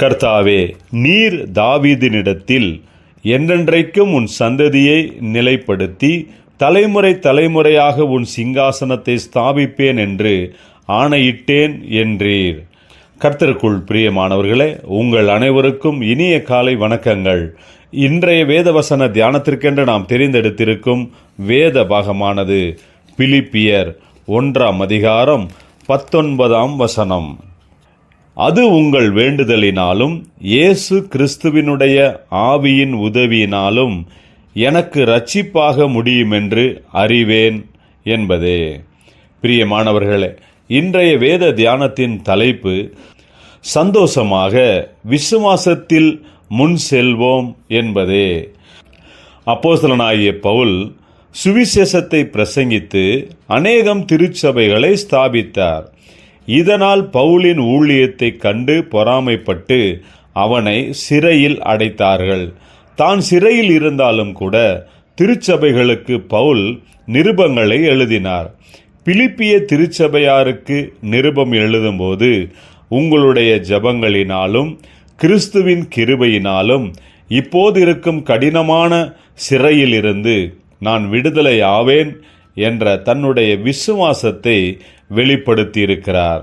கர்த்தாவே நீர் தாவீதினிடத்தில் என்றென்றைக்கும் உன் சந்ததியை நிலைப்படுத்தி தலைமுறை தலைமுறையாக உன் சிங்காசனத்தை ஸ்தாபிப்பேன் என்று ஆணையிட்டேன் என்றீர். கர்த்தருக்குள் பிரியமானவர்களே உங்கள் அனைவருக்கும் இனிய காலை வணக்கங்கள். இன்றைய வேதவசன தியானத்திற்கென்று நாம் தெரிந்தெடுத்திருக்கும் வேத பாகமானது பிலிப்பியர் ஒன்றாம் அதிகாரம் பத்தொன்பதாம் வசனம். அது உங்கள் வேண்டுதலினாலும் இயேசு கிறிஸ்துவினுடைய ஆவியின் உதவியினாலும் எனக்கு ரட்சிப்பாக முடியுமென்று அறிவேன் என்பதே. பிரியமானவர்களே இன்றைய வேத தியானத்தின் தலைப்பு சந்தோஷமாக விசுவாசத்தில் முன் செல்வோம் என்பதே. அப்போசலனாகிய பவுல் சுவிசேஷத்தை பிரசங்கித்து அநேகம் திருச்சபைகளை ஸ்தாபித்தார். இதனால் பவுலின் ஊழியத்தைக் கண்டு பொறாமைப்பட்டு அவனை சிறையில் அடைத்தார்கள். தான் சிறையில் இருந்தாலும் கூட திருச்சபைகளுக்கு பவுல் நிருபங்களை எழுதினார். பிலிப்பிய திருச்சபையாருக்கு நிருபம் எழுதும்போது உங்களுடைய ஜபங்களினாலும் கிறிஸ்துவின் கிருபையினாலும் இப்போது இருக்கும் கடினமான சிறையிலிருந்து நான் விடுதலை ஆவேன் என்ற தன்னுடைய விசுவாசத்தை வெளிப்படுத்தியிருக்கிறார்.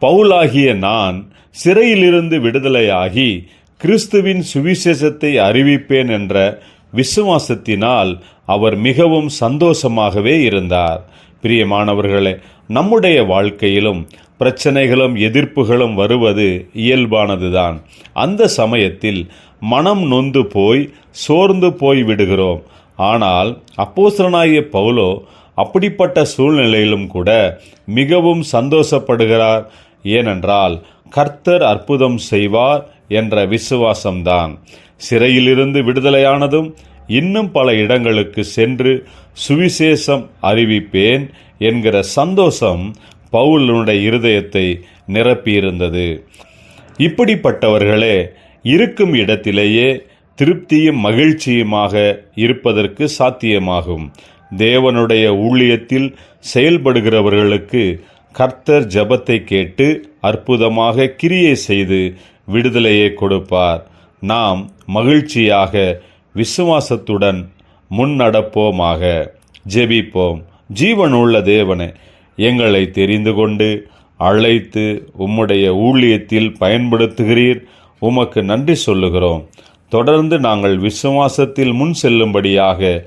பவுலாகிய நான் சிறையிலிருந்து விடுதலையாகி கிறிஸ்துவின் சுவிசேஷத்தை அறிவிப்பேன் என்ற விசுவாசத்தினால் அவர் மிகவும் சந்தோஷமாகவே இருந்தார். பிரியமானவர்களே நம்முடைய வாழ்க்கையிலும் பிரச்சனைகளும் எதிர்ப்புகளும் வருவது இயல்பானதுதான். அந்த சமயத்தில் மனம் நொந்து போய் சோர்ந்து போய் விடுகிறோம். ஆனால் அப்போசனாய பவுலோ அப்படிப்பட்ட சூழ்நிலையிலும் கூட மிகவும் சந்தோஷப்படுகிறார். ஏனென்றால் கர்த்தர் அற்புதம் செய்வார் என்ற விசுவாசம்தான். சிறையிலிருந்து விடுதலையானதும் இன்னும் பல இடங்களுக்கு சென்று சுவிசேஷம் அறிவிப்பேன் என்கிற சந்தோஷம் பவுலனுடைய இருதயத்தை நிரப்பியிருந்தது. இப்படிப்பட்டவர்களே இருக்கும் இடத்திலேயே திருப்தியும் மகிழ்ச்சியுமாக இருப்பதற்கு சாத்தியமாகும். தேவனுடைய ஊழியத்தில் செயல்படுகிறவர்களுக்கு கர்த்தர் ஜபத்தை கேட்டு அற்புதமாக கிரியை செய்து விடுதலையை கொடுப்பார். நாம் மகிழ்ச்சியாக விசுவாசத்துடன் முன்னடப்போமாக ஜெபிப்போம். ஜீவனுள்ள தேவனே எங்களை தெரிந்து கொண்டு அழைத்து உம்முடைய ஊழியத்தில் பயன்படுத்துகிறீர். உமக்கு நன்றி சொல்லுகிறோம். தொடர்ந்து நாங்கள் விசுவாசத்தில் முன் செல்லும்படியாக